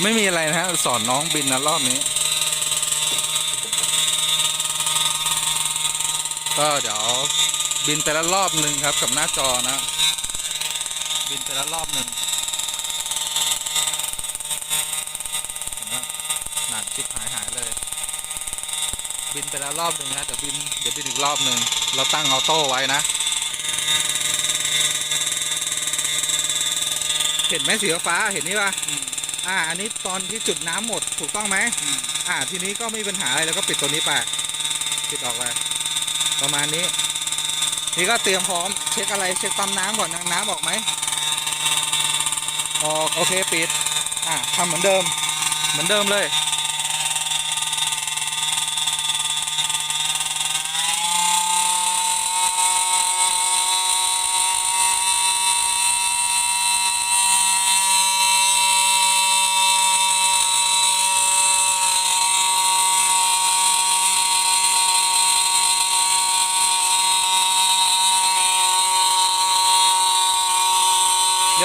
ไม่มีอะไรนะฮะสอนน้องบินนะรอบนี้ ก็เดี๋ยวบินไปล้วรอบหนึ่งครับกับหน้าจอนะ บินไปล้วรอบหนึ่งหนไหนาดชิบหายหายเลย บินไปล้วรอบหนึ่งนะเดี๋ยวบินเดี๋ยวบินอีกรอบหนึ่งเราตั้งออโต้ไว้นะเห็นไหมสีฟ้าเห็นนี่ปะ อ่า อันนี้ตอนที่จุดน้ำหมดถูกต้องไหมอ่า ทีนี้ก็ไม่มีปัญหาอะไรแล้วก็ปิดตัวนี้ไป ปิดออกไปประมาณนี้ นี่ก็เตรียมพร้อมเช็คอะไรเช็คปั๊มน้ำก่อนนะน้ำออกไหมออกโอเคปิด อ่าทำเหมือนเดิม เหมือนเดิมเลย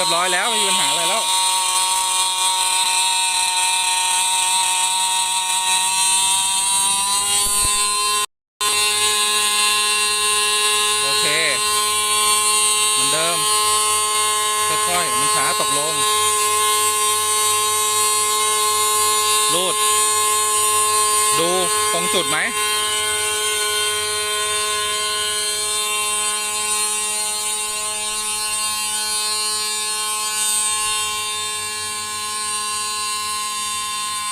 รียบร้อยแล้วไม่มีปัญหาอะไรแล้วโอเคเหมือนเดิมค่อยๆมันช้าตกลงรูดดูตรงจุดไหม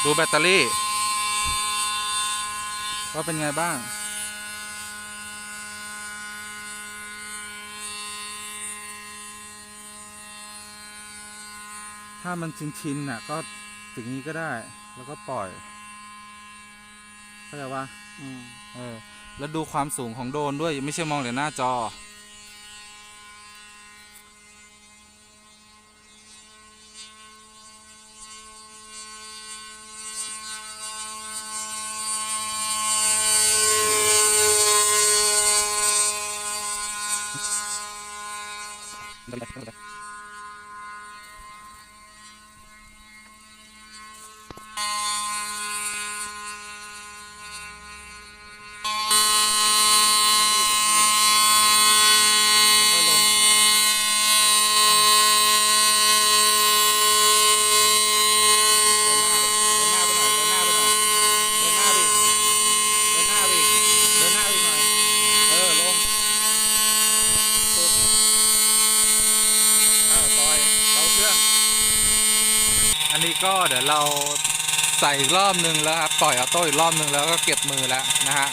ดูแบตเตอรี่ว่าเป็นไงบ้าง ถ้ามันชินๆน่ะ ก็อย่างนี้ก็ได้ แล้วก็ปล่อยเข้าใจปะเออ แล้วดูความสูงของโดรนด้วย ไม่ใช่มองแต่หน้าจอ no te lo digas อันนี้ก็เดี๋ยวเราใส่อีกรอบหนึ่งแล้วครับปล่อยออโต้อีกรอบหนึ่งแล้วก็เก็บมือแล้วนะฮะ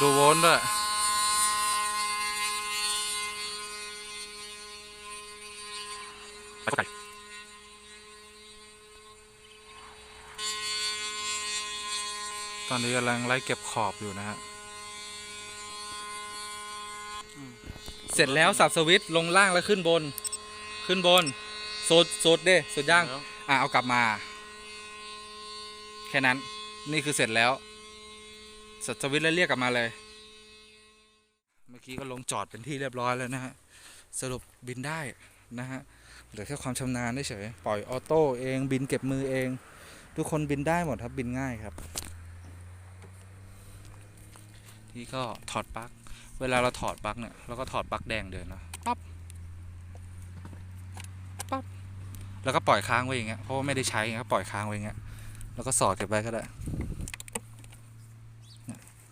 ดูโวลต์ด้วยต อนนี้กำลังไล่เก็บขอบอยู่นะฮะเสร็จแล้วสับสวิตช์ลงล่างแล้วขึ้นบน ขึ้นบนโซดโซดเด้สุดย่าง อะเอากลับมา แค่นั้นนี่คือเสร็จแล้วสับสวิตช์แล้วเรียกกลับมาเลย เมื่อกี้ก็ลงจอดเป็นที่เรียบร้อยแล้วนะฮะสรุปบินได้นะฮะเหลือแค่ความชำนาญเฉยๆปล่อยออโต้เองบินเก็บมือเอง ทุกคนบินได้หมดครับบินง่ายครับ ที่ก็ถอดปลั๊กเวลาเราถอดปลั๊กเนี่ยเราก็ถอดปลั๊กแดงเดินนะปั๊บปั๊บแล้วก็ปล่อยค้างไว้อย่างเงี้ยเพราะว่าไม่ได้ใช้ไงก็ปล่อยค้างไว้อย่างเงี้ยแล้วก็สอดเก็บไว้ก็ได้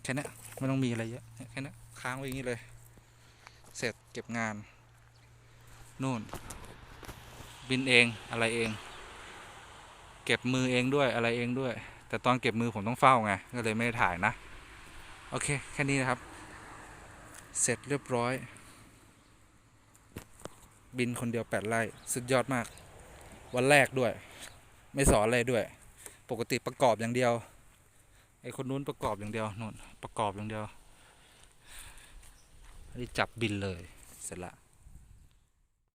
แค่นี้ไม่ต้องมีอะไรเยอะแค่นี้ค้างไว้อย่างงี้เลย เสร็จเก็บงานนู่น บินเองอะไรเอง เก็บมือเองด้วยอะไรเองด้วย แต่ตอนเก็บมือผมต้องเฝ้าไงก็เลยไม่ได้ถ่ายนะ โอเค แค่นี้นะครับ เสร็จเรียบร้อย บินคนเดียวแปดไร่สุดยอดมาก วันแรกด้วย ไม่สอนอะไรด้วย ปกติประกอบอย่างเดียวไอคนนู้นประกอบอย่างเดียวนู่นประกอบอย่างเดียวนี่จับบินเลย เสร็จละ